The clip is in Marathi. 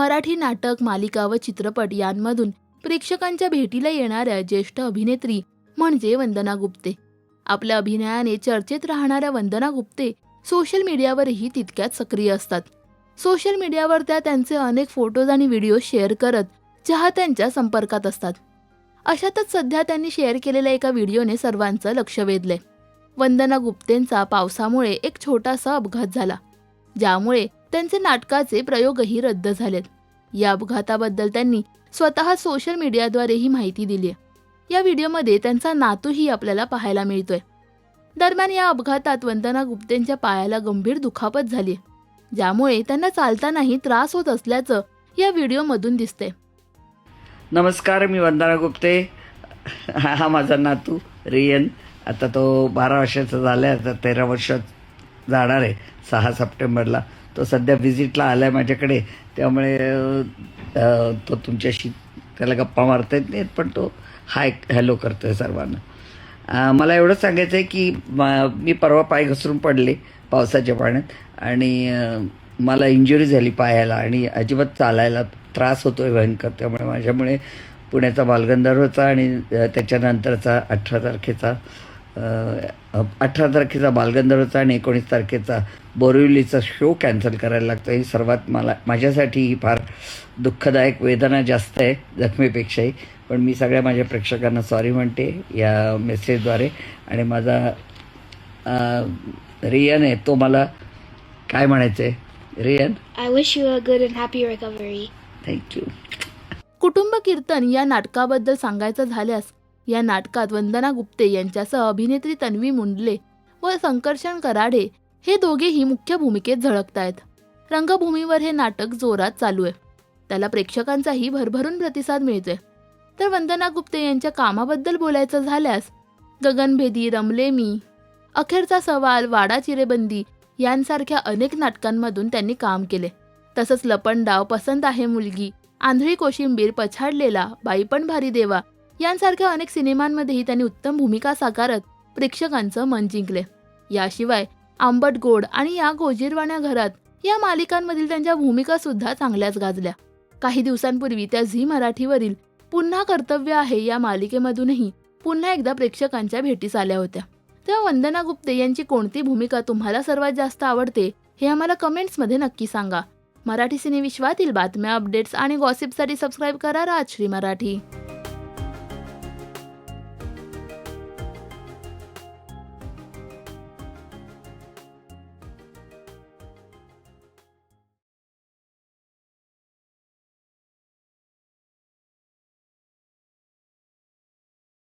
मराठी नाटक मालिका व चित्रपट यांमधून प्रेक्षकांच्या भेटीला येणाऱ्या ज्येष्ठ अभिनेत्री म्हणजे वंदना गुप्ते. आपल्या अभिनयाने चर्चेत राहणाऱ्या वंदना गुप्ते सोशल मीडियावरही तितक्याच सक्रिय असतात. सोशल मीडियावर त्या त्यांचे अनेक फोटोज आणि व्हिडिओ शेअर करत चाहत्यांच्या संपर्कात असतात. अशातच सध्या त्यांनी शेअर केलेल्या एका व्हिडिओने सर्वांचं लक्ष वेधलंय. वंदना गुप्तेंचा पावसामुळे एक छोटासा अपघात झाला ज्यामुळे त्यांचे नाटकाचे प्रयोगही रद्द झालेत. या अपघाताबद्दल त्यांनी स्वतः सोशल मीडियाद्वारे ही माहिती दिली आहे. या व्हिडिओमध्ये त्यांचा नातूही आपल्याला पाहायला मिळतोय. दरम्यान या अपघातात वंदना गुप्तेंच्या पायाला गंभीर दुखापत झाली ज्यामुळे त्यांना चालतानाही त्रास होत असल्याचं या व्हिडिओमधून दिसतंय. नमस्कार मी वंदना गुप्ते. हा माझा नातू रियन. आता तो बारा वर्षाचा झाला आहे आता तेरा वर्षात जाणार आहे सहा सप्टेंबरला. तो सध्या व्हिजिटला आला आहे माझ्याकडे. त्यामुळे तो तुमच्याशी त्याला गप्पा मारता येत नाहीत पण तो हाय हॅलो करतो आहे सर्वांना मला एवढंच सांगायचं आहे की मी परवा पाय घसरून पडले पावसाच्या पाण्यात आणि मला इंजुरी झाली पायाला आणि अजिबात चालायला त्रास होतो आहे भयंकर. त्यामुळे माझ्यामुळे पुण्याचा बालगंधर्वचा आणि त्याच्यानंतरचा अठरा तारखेचा अठरा तारखेचा बालगंधर्वचा आणि एकोणीस तारखेचा बोरिवलीचा शो कॅन्सल करायला लागतो ही सर्वात मला माझ्यासाठी ही फार दुःखदायक वेदना जास्त आहे जखमेपेक्षाही. पण मी सगळ्या माझ्या प्रेक्षकांना सॉरी म्हणते या मेसेजद्वारे आणि माझा अ, रियन आहे तो मला काय म्हणायचं आहे रियन? I wish you a good and happy recovery. Thank you कुटुंब कीर्तन या नाटकाबद्दल सांगायचं झाल्यास या नाटकात वंदना गुप्ते यांच्यासह अभिनेत्री तन्वी मुंडले व संकर्षण कराडे हे दोघेही मुख्य भूमिकेत झळकत आहेत रंगभूमीवर हे नाटक जोरात चालू आहे. त्याला प्रेक्षकांचाही भरभरून प्रतिसाद मिळतोय. तर वंदना गुप्ते यांच्या कामाबद्दल बोलायचं झाल्यास गगनभेदी रमले मी अखेरचा सवाल वाडा चिरेबंदी यांसारख्या अनेक नाटकांमधून त्यांनी काम केले. तसंच लपंडाव पसंत आहे मुलगी आंधळी कोशिंबीर पछाडलेला बाई पण भारी देवा यांसारख्या अनेक सिनेमांमध्येही त्यांनी उत्तम भूमिका साकारत प्रेक्षकांचं मन जिंकले. याशिवाय आंबट गोड आणि या गोजीरवाण्या घरात या मालिकांमधील त्यांच्या भूमिका सुद्धा चांगल्याच गाजल्या. काही दिवसांपूर्वी त्या झी मराठीवरील पुन्हा कर्तव्य आहे या मालिकेमधूनही पुन्हा एकदा प्रेक्षकांच्या भेटीस आल्या होत्या. तेव्हा वंदना गुप्ते यांची कोणती भूमिका तुम्हाला सर्वात जास्त आवडते हे आम्हाला कमेंट्समध्ये नक्की सांगा. मराठी सिनेविश्वातील बातम्या अपडेट्स आणि गॉसिपसाठी सबस्क्राईब करा राजश्री मराठी.